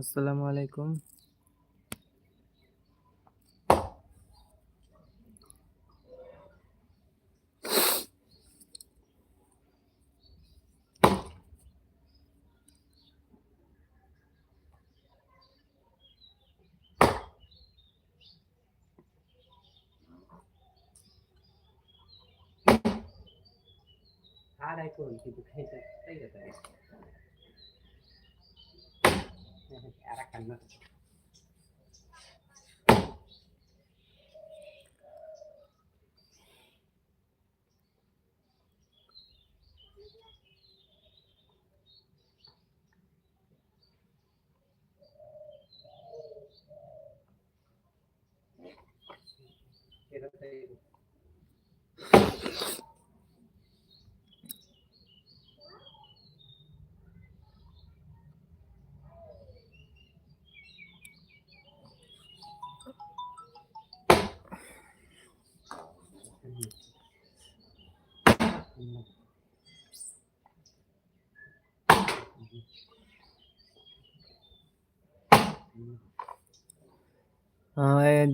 আসসালামু আলাইকুম। আড়াই করুন কিন্তু খাইতে তাই গেছে আর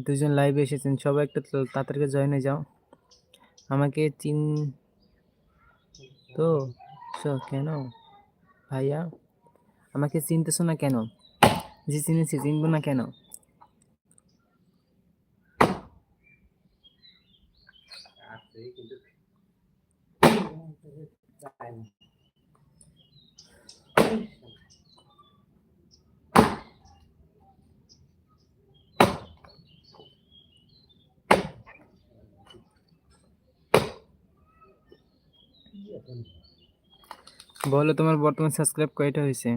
দুজন লাইভে এসেছেন। সবাই একটু তাড়াতাড়ি জয়েন যাও। আমাকে চিন তো কেন? ভাইয়া, আমাকে চিনতেছো না কেন? জি চিনেছি, চিনবো না কেন? কিন্তু বলো, তোমার বর্তমান সাবস্ক্রাইব কয়টা হয়েছে?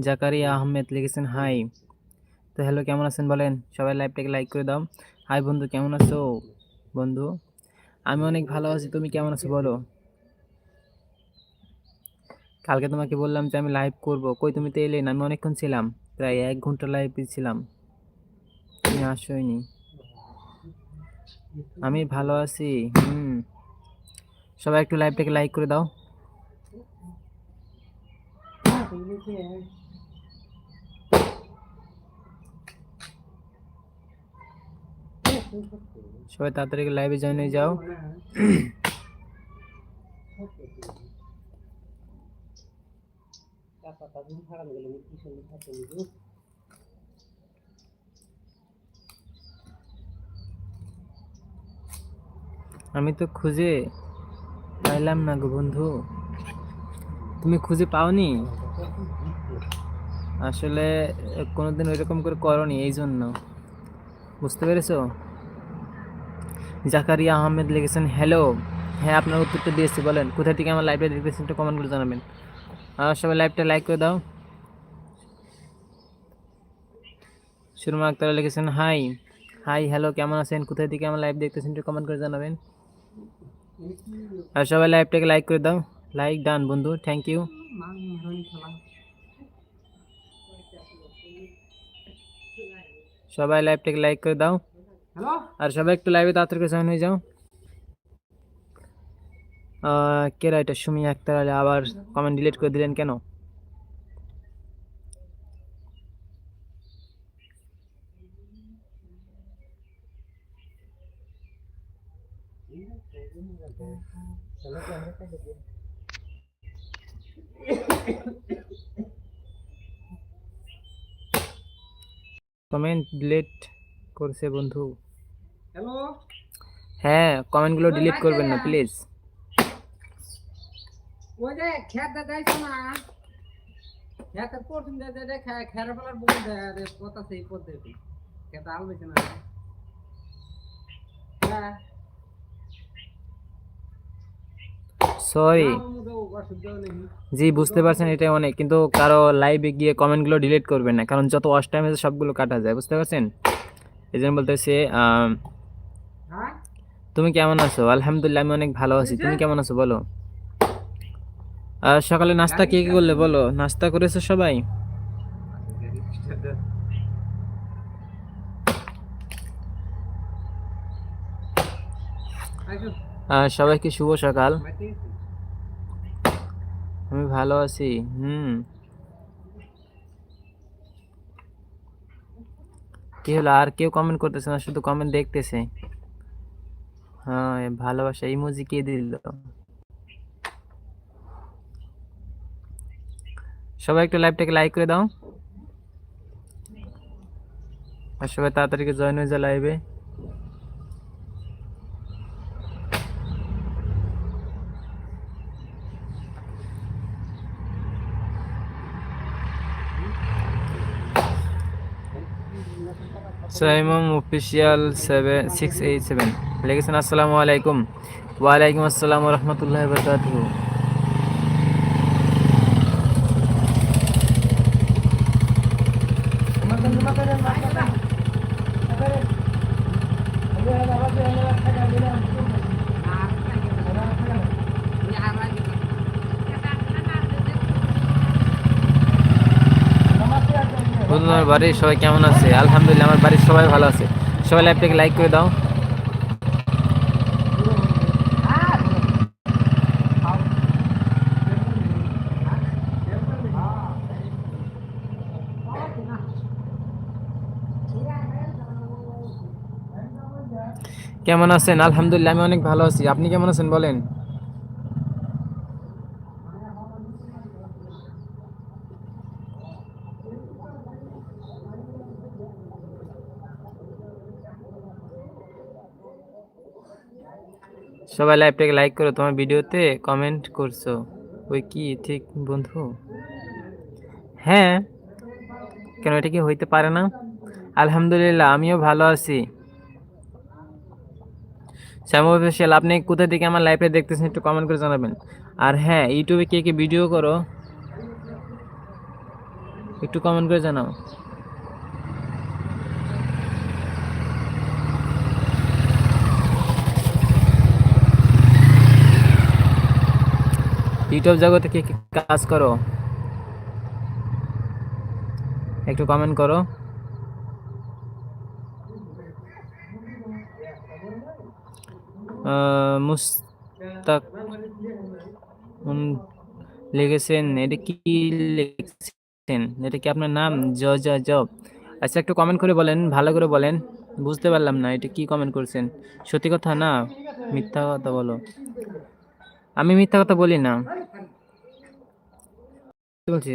জাকারিয়া আহমেদ লিখেছেন, হাই। তো হ্যালো কেমন আছেন বলেন? সবাই লাইভটাকে লাইক করে দাও। হাই বন্ধু, কেমন আছো? বন্ধু, আমি অনেক ভালো আছি, তুমি কেমন আছো বলো? কালকে তোমাকে বললাম যে, আমি লাইভ করব। কই তুমি তো এলে না আমি অনেকক্ষণ ছিলাম, প্রায় এক ঘণ্টা লাইভ ছিলাম। তুমি আসোইনি। আমি ভালো আছি, হুম। সবাই একটু লাইভটাকে লাইক করে দাও। সবাই তাড়াতাড়ি লাইভে জয়েন হয়ে যাও। আমি তো খুঁজে পাইলাম না গো বন্ধু। তুমি খুঁজে পাওনি? আসলে কোনোদিন ওইরকম করে করনি এই জন্য বুঝতে পেরেছ? জাকারিয়া আহমেদ লিখেছেন, হ্যালো। হ্যাঁ আপনার উত্তরটা দিয়েছি, বলেন। কোথা থেকে আমার লাইভটা দেখতেছেন একটু কমেন্ট করে জানাবেন। আর সবাই লাইভটা লাইক করে দাও। সুরমা আক্তার লিখেছেন হাই হাই হ্যালো কেমন আছেন? কোথায় থেকে আমার লাইভ দেখতেছেন একটু কমেন্ট করে জানাবেন। আর সবাই লাইভটাকে লাইক করে দাও। লাইক ডান বন্ধু। থ্যাংক ইউ সবাই লাইভটাকে লাইক করে দাও। আর সবাই একটু লাইভে তাড়াতাড়ি করে জয়েন হয়ে যাও। কেরা এটা? সুমি আক্তার আবার কমেন্ট ডিলিট করে দিলেন কেন? কমেন্ট ডিলিট করছে বন্ধু। হ্যালো হ্যাঁ কমেন্টগুলো ডিলিট করবেন না প্লিজ ওই যে খেত দেখাইছো না খেতের পরশুন দে দে খের ফেলার বউ দে দে কথা সেই পদ্ধতি খেতে আল বেছে না। হ্যাঁ। সরি। জি, বুঝতে পারছেন এটা অনেক। কিন্তু কারও লাইভে গিয়ে কমেন্টগুলো ডিলিট করবেন না, কারণ যত ওয়াশ টাইম আছে সবগুলো কাটা যায়, বুঝতে পারছেন? এই জন্য বলতেছে তুমি কেমন আছো? আলহামদুলিল্লাহ, আমি অনেক ভালো আছি। তুমি কেমন আছো, বলো? সকালে নাস্তা কে কে করলে, বলো? নাস্তা করেছ সবাই? সবাইকে শুভ সকাল। আমি ভালো আছি, হুম। কি হলো? আর কেউ কমেন্ট করতেছে না, শুধু কমেন্ট দেখতেছে। হ্যাঁ ভালোবাসা ইমোজি কে দিল? সবাই একটু লাইভটাকে লাইক করে দাও। আর সবাই তাড়াতাড়ি জয়েন হয়ে যায় লাইভে Saimom official seven six eight seven লিখেছেন আসসালামু আলাইকুম ওয়ালাইকুম আসসালাম রহমতুল্লাহ বরকাতুহু আমার বাড়ির সবাই কেমন আছে? আলহামদুলিল্লাহ, আমার বাড়ির সবাই ভালো আছে। সবাই লাইভটাকে লাইক করে দাও। কেমন আছেন? আলহামদুলিল্লাহ, আমি অনেক ভালো আছি। আপনি কেমন আছেন বলেন? সবাই লাইভটাকে লাইক করো, তোমার ভিডিওতে কমেন্ট করছ। ওই কি? ঠিক বন্ধু? হ্যাঁ। কেন, এটা কি হইতে পারে না? আলহামদুলিল্লাহ, আমিও ভালো আছি। শ্যামা আপনি কোথা থেকে আমার লাইভে দেখতেছেন একটু কমেন্ট করে জানাবেন। আর হ্যাঁ ইউটিউবে কে কে ভিডিও করো, একটু কমেন্ট করে জানাও। ইউটিউব জগতে কে কাজ করো? একটু কমেন্ট করো। মুস্তাক লিখেছেন, এটা কি লিখেছেন? এটা কি আপনার নাম? জ জ জ আচ্ছা একটু কমেন্ট করে বলেন, ভালো করে বলেন। বুঝতে পারলাম না, এটা কি কমেন্ট করছেন? সত্যি কথা না? মিথ্যা কথা বলো। আমি মিথ্যা কথা বলি না। বলছি?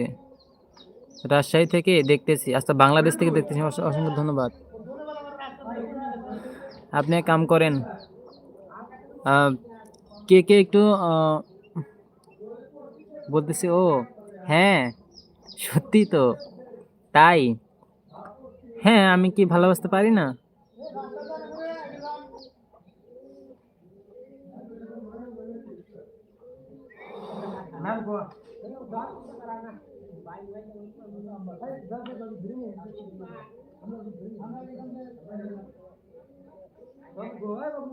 রাজশাহী থেকে দেখতেছি আচ্ছা বাংলাদেশ থেকে দেখতেছি। অস- অসংখ্য ধন্যবাদ। আপনি কাম করেন কে কে একটু বলতেছি, ও হ্যাঁ সত্যি তো, তাই। হ্যাঁ আমি কি ভালোবাসতে পারি না?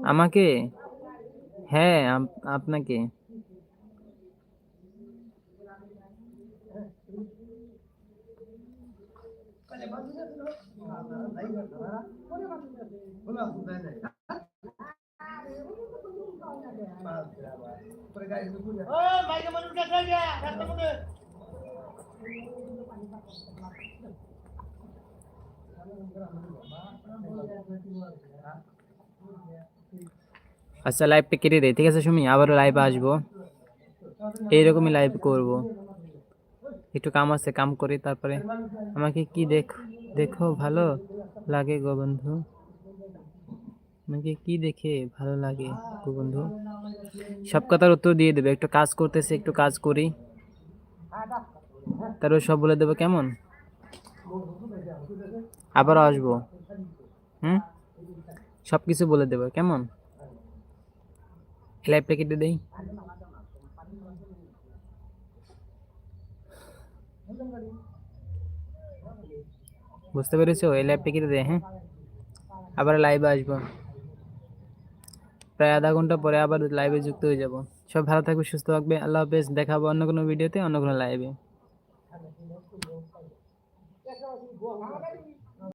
আমাকে হ্যাঁ আপ- আপনাকে আচ্ছা লাইভটা কেটে দেয় ঠিক আছে সুমি? আবারও লাইভে আসব। এইরকমই লাইভ করব। একটু কাম আছে, কাম করি, তারপরে আমাকে কি দেখ, দেখো, ভালো লাগে গো বন্ধু। আমাকে কি দেখে ভালো লাগে বন্ধু? সব কথার উত্তর দিয়ে দেবে। একটু কাজ করতেছে, একটু কাজ করি। তারপর সব বলে দেবো কেমন? আবার আসব। হুম? সব কিছু বলে দেবো। কেমন? লাইভটা কেটে দেই। বুঝতে পেরেছ? এই লাইভটা কেটে দেয় হ্যাঁ? আবার লাইভে আসব। প্রায় আধা ঘণ্টা পরে আবার লাইভে যুক্ত হয়ে যাব। সব ভালো থাকবে, সুস্থ থাকবে। আল্লাহ হাফেজ। দেখাবো অন্য কোনো ভিডিওতে অন্য কোনো লাইভে